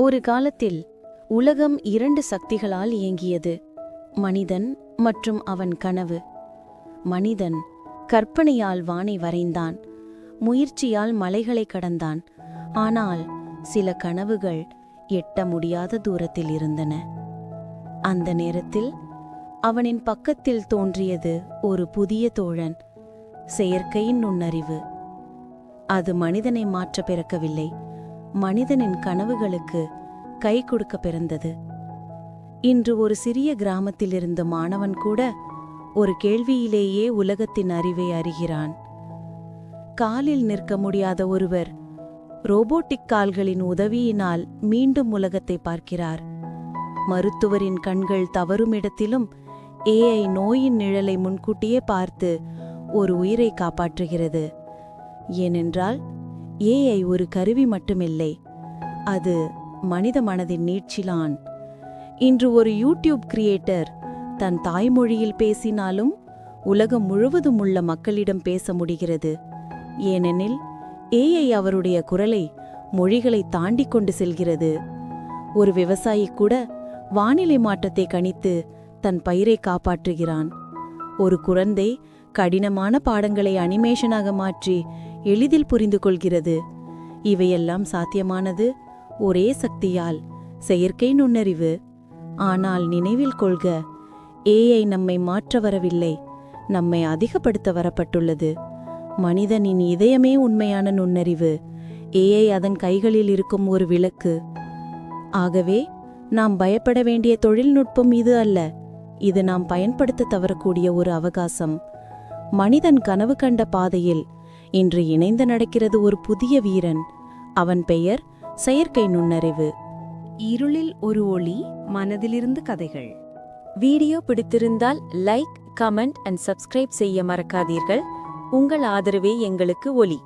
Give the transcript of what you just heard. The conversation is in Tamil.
ஒரு காலத்தில் உலகம் இரண்டு சக்திகளால் இயங்கியது மனிதன் மற்றும் அவன் கனவு. மனிதன் கற்பனையால் வானை வரைந்தான் முயற்சியால் மலைகளை கடந்தான். ஆனால் சில கனவுகள் எட்ட முடியாத தூரத்தில் இருந்தன. அந்த நேரத்தில் அவனின் பக்கத்தில் தோன்றியது ஒரு புதிய தோழன் செயற்கையின் நுண்ணறிவு. அது மனிதனை மாற்ற பிறக்கவில்லை மனிதனின் கனவுகளுக்கு கை கொடுக்க பிறந்தது. இன்று ஒரு சிறிய கிராமத்தில் இருந்த மாணவன் கூட ஒரு கேள்வியிலேயே உலகத்தின் அறிவை அறிகிறான். காலில் நிற்க முடியாத ஒருவர் ரோபோட்டிக் கால்களின் உதவியினால் மீண்டும் உலகத்தை பார்க்கிறார். மருத்துவரின் கண்கள் தவறும் இடத்திலும் ஏஐ நோயின் நிழலை முன்கூட்டியே பார்த்து ஒரு உயிரை காப்பாற்றுகிறது. ஏனென்றால் ஏஐ ஒரு கருவி மட்டுமில்லை அது மனித மனதின் நீட்சிலான். இன்று ஒரு யூடியூப் கிரியேட்டர் தன் தாய்மொழியில் பேசினாலும் உலகம் முழுவதும் உள்ள மக்களிடம் பேச முடிகிறது. ஏனெனில் ஏஐ அவருடைய குரலை மொழிகளை தாண்டிக் கொண்டு செல்கிறது. ஒரு விவசாயி கூட வானிலை மாற்றத்தை கணித்து தன் பயிரை காப்பாற்றுகிறான். ஒரு குழந்தை கடினமான பாடங்களை அனிமேஷனாக மாற்றி எளிதில் புரிந்து கொள்கிறது இவையெல்லாம் சாத்தியமானது. ஒரே சக்தியால் செயற்கை நுண்ணறிவு. ஆனால் நினைவில் கொள்க ஏஐ நம்மை மாற்ற வரவில்லை. நம்மை அதிகப்படுத்த வரப்பட்டுள்ளது. மனிதனின் இதயமே உண்மையான நுண்ணறிவு. ஏஐ அதன் கைகளில் இருக்கும் ஒரு விளக்கு. ஆகவே நாம் பயப்பட வேண்டிய தொழில்நுட்பம் இது அல்ல. இது நாம் பயன்படுத்த தவறக்கூடிய ஒரு அவகாசம். மனிதன் கனவு கண்ட பாதையில் இன்று இணைந்து நடக்கிறது ஒரு புதிய வீரன். அவன் பெயர் செயற்கை நுண்ணறிவு. இருளில் ஒரு ஒளி மனதிலிருந்து கதைகள். வீடியோ பிடித்திருந்தால் லைக் கமெண்ட் அண்ட் சப்ஸ்கிரைப் செய்ய மறக்காதீர்கள். உங்கள் ஆதரவே எங்களுக்கு ஒலி